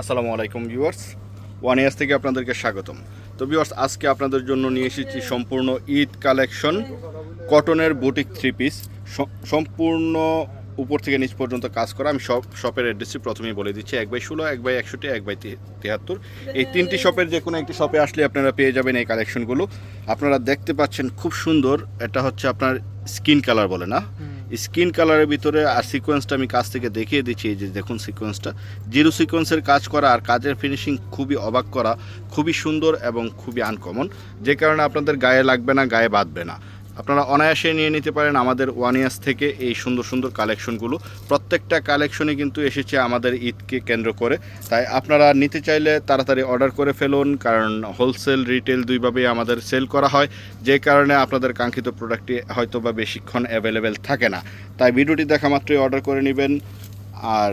আসসালামু আলাইকুম viewers. One years থেকে আপনাদেরকে স্বাগতম। তো ভিউয়ার্স, আজকে আপনাদের জন্য নিয়ে এসেছি সম্পূর্ণ ঈদ কালেকশন, কটনের বুটিক থ্রি পিস সম্পূর্ণ উপর থেকে নিচ পর্যন্ত কাজ করা। আমি সব শপের অ্যাড্রেসটি প্রথমেই বলে দিচ্ছি, এক বাই ষোলো, এক বাই একষট্টি, এক বাই তিয়াত্তর। এই তিনটি শপের যে কোনো একটি শপে আসলে আপনারা পেয়ে যাবেন এই কালেকশনগুলো। আপনারা দেখতে পাচ্ছেন খুব সুন্দর, এটা হচ্ছে আপনার স্কিন কালার বলে না? স্কিন কালারের ভিতরে আর সিকোয়েন্সটা আমি কাছ থেকে দেখিয়ে দিচ্ছি, এই যে দেখুন সিকোয়েন্সটা জিরো সিকোয়েন্সের কাজ করা আর কাজের ফিনিশিং খুবই অবাক করা, খুবই সুন্দর এবং খুবই আনকমন যে কারণে আপনাদের গায়ে লাগবে না, গায়ে বাঁধবে না। আপনারা অনায়াসে নিয়ে নিতে পারেন আমাদের ওয়ান ইয়ার্স থেকে এই সুন্দর সুন্দর কালেকশনগুলো। প্রত্যেকটা কালেকশনে কিন্তু এসেছে আমাদের ঈদকে কেন্দ্র করে। তাই আপনারা নিতে চাইলে তাড়াতাড়ি অর্ডার করে ফেলুন, কারণ হোলসেল, রিটেল দুইভাবেই আমাদের সেল করা হয়। যে কারণে আপনাদের কাঙ্ক্ষিত প্রোডাক্টটি হয়তো বা বেশিক্ষণ অ্যাভেলেবেল থাকে না। তাই ভিডিওটি দেখা মাত্রই অর্ডার করে নেবেন। আর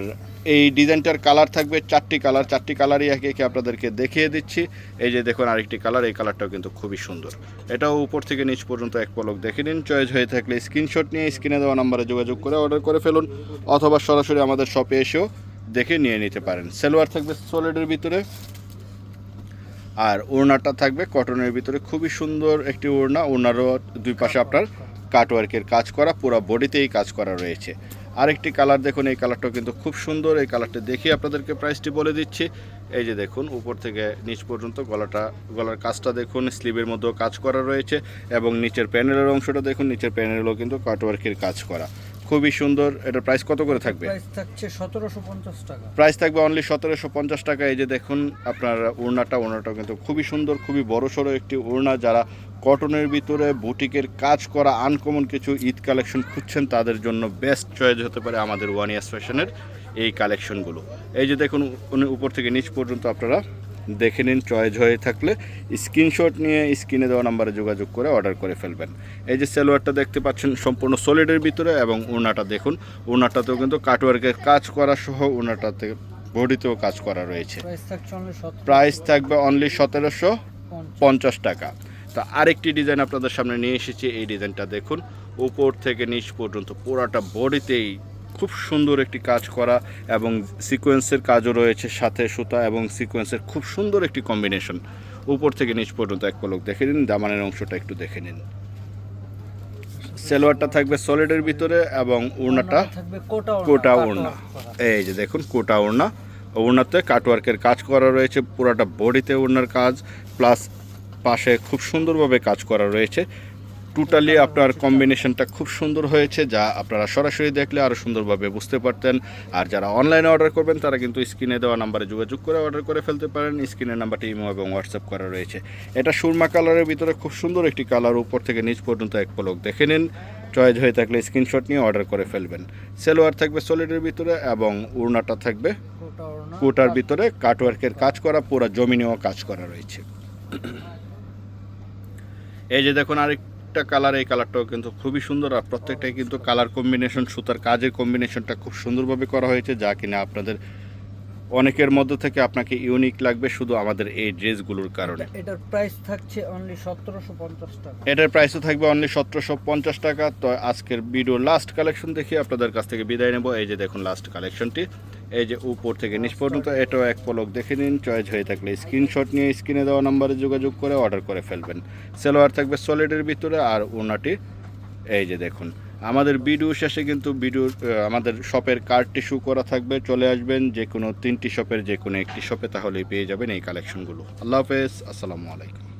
এই ডিজাইনটার কালার থাকবে চারটি কালার। চারটি কালারই একে একে আপনাদেরকে দেখিয়ে দিচ্ছি। এই যে দেখুন আরেকটি কালার, এই কালারটাও কিন্তু খুবই সুন্দর। এটাও উপর থেকে নিচ পর্যন্ত এক পলক দেখে নিন। চয়েস হয়ে থাকলে স্ক্রিনশট নিয়ে স্ক্রিনে দেওয়া নাম্বারে যোগাযোগ করে অর্ডার করে ফেলুন অথবা সরাসরি আমাদের শপে এসেও দেখে নিয়ে নিতে পারেন। সেলোয়ার থাকবে সলিডের ভিতরে। আর ওড়নাটা থাকবে কটনের ভিতরে। খুবই সুন্দর একটি ওড়না। ওড়নারও দুই পাশে আপনার কাটওয়ার্কের কাজ করা, পুরো বডিতেই কাজ করা রয়েছে। আরেকটি কালার দেখুন, এই কালারটাও কিন্তু খুব সুন্দর। এই কালারটা দেখে আপনাদেরকে প্রাইসটি বলে দিচ্ছি। এই যে দেখুন, উপর থেকে নিচ পর্যন্ত গলাটা, গলার কাজটা দেখুন, স্লিভের মধ্যেও কাজ করা রয়েছে এবং নিচের প্যানেলের অংশটা দেখুন, নিচের প্যানেলও কিন্তু কাটওয়ার্কের কাজ করা। খুবই সুন্দর। এটার প্রাইস কত করে থাকবে? প্রাইস থাকছে সতেরোশো পঞ্চাশ টাকা। প্রাইস থাকবে অনলি সতেরোশো পঞ্চাশ টাকা। এই যে দেখুন আপনার ওড়নাটা ওড়নাটাও কিন্তু খুবই সুন্দর খুবই বড় সড়ো একটি ওড়না। যারা কটনের ভিতরে বুটিকের কাজ করা আনকমন কিছু ঈদ কালেকশন খুঁজছেন তাদের জন্য বেস্ট চয়েস হতে পারে আমাদের ওয়ান ইয়ার্স ফ্যাশনের এই কালেকশনগুলো এই যে দেখুন উপর থেকে নিচ পর্যন্ত আপনারা দেখে নিন চয়েস হয়ে থাকলে স্ক্রিনশট নিয়ে স্ক্রিনে দেওয়া নাম্বারে যোগাযোগ করে অর্ডার করে ফেলবেন। এই যে সেলোয়ারটা দেখতে পাচ্ছেন সম্পূর্ণ সলিডের ভিতরে এবং ওড়নাটা দেখুন। ওড়নাটাতেও কিন্তু কাটওয়ার্কের কাজ করা সহ ওড়নাটাতে বডিতেও কাজ করা রয়েছে। প্রাইস থাকবে অনলি সতেরোশো পঞ্চাশ। টাকা। তো আরেকটি ডিজাইন আপনাদের সামনে নিয়ে এসেছি। এই ডিজাইনটা দেখুন উপর থেকে নিচ পর্যন্ত পুরাটা বডিতেই খুব সুন্দর একটি কাজ করা এবং সিকোয়েন্সের কাজও রয়েছে সাথে সুতা এবং সিকোয়েন্সের খুব সুন্দর একটি কম্বিনেশন উপর থেকে নিচ পর্যন্ত এক পলক দেখে নিন দামানের অংশটা একটু দেখে নিন। সেলোয়ারটা থাকবে সলিডের ভিতরে এবং ওড়নাটা কোটা ওড়না এই যে দেখুন কোটা ওড়না। ওড়নাতে কাটওয়ার্কের কাজ করা রয়েছে পুরাটা বডিতে ওড়নার কাজ প্লাস পাশে খুব সুন্দরভাবে কাজ করা রয়েছে। টোটালি আপনার কম্বিনেশনটা খুব সুন্দর হয়েছে যা আপনারা সরাসরি দেখলে আরও সুন্দরভাবে বুঝতে পারতেন। আর যারা অনলাইনে অর্ডার করবেন তারা কিন্তু স্ক্রিনে দেওয়া নাম্বারে যোগাযোগ করে অর্ডার করে ফেলতে পারেন। স্ক্রিনের নাম্বারটি ইমো এবং হোয়াটসঅ্যাপ করা রয়েছে। এটা সুরমা কালারের ভিতরে খুব সুন্দর একটি কালার উপর থেকে নিচ পর্যন্ত এক পলক দেখে নিন। চয়েস হয়ে থাকলে স্ক্রিনশট নিয়ে অর্ডার করে ফেলবেন। সেলোয়ার থাকবে সলিডের ভিতরে এবং উড়নাটা থাকবে কোটা কোটার ভিতরে। কাটওয়ার্কের কাজ করা পুরো জমিনেও কাজ করা রয়েছে। এই যে দেখুন আরেকটা কালার এই কালারটাও কিন্তু খুবই সুন্দর আর প্রত্যেকটাই কিন্তু কালার কম্বিনেশন সুতার কাজের কম্বিনেশনটা খুব সুন্দরভাবে করা হয়েছে, যা কিনা আপনাদের অনেকের মধ্যে থেকে আপনাকে ইউনিক লাগবে শুধু আমাদের এই ড্রেসগুলোর কারণে। এটার প্রাইস থাকছে অনলি সতেরোশো পঞ্চাশ টাকা। এটার প্রাইসও থাকবে অনলি সতেরোশো পঞ্চাশ টাকা। তো আজকের ভিডিও লাস্ট কালেকশন দেখে আপনাদের কাছ থেকে বিদায় নেব। এই যে দেখুন লাস্ট কালেকশনটি এই যে উপর থেকে নিচ পর্যন্ত এটাও এক পলক দেখে নিন। চয়েস হয়ে থাকলে স্ক্রিনশট নিয়ে স্ক্রিনে দেওয়া নাম্বারে যোগাযোগ করে অর্ডার করে ফেলবেন। সেলোয়ার থাকবে সলিডের ভিতরে আর ওনাটি এই যে দেখুন। আমাদের ভিডিও শেষে কিন্তু ভিডিও আমাদের শপের কার্ডটি শু করা থাকবে। চলে আসবেন যে কোনো তিনটি শপের যে কোনো একটি শপে তাহলে পেয়ে যাবেন এই কালেকশনগুলো আল্লাহ হাফেজ, আসসালামু আলাইকুম।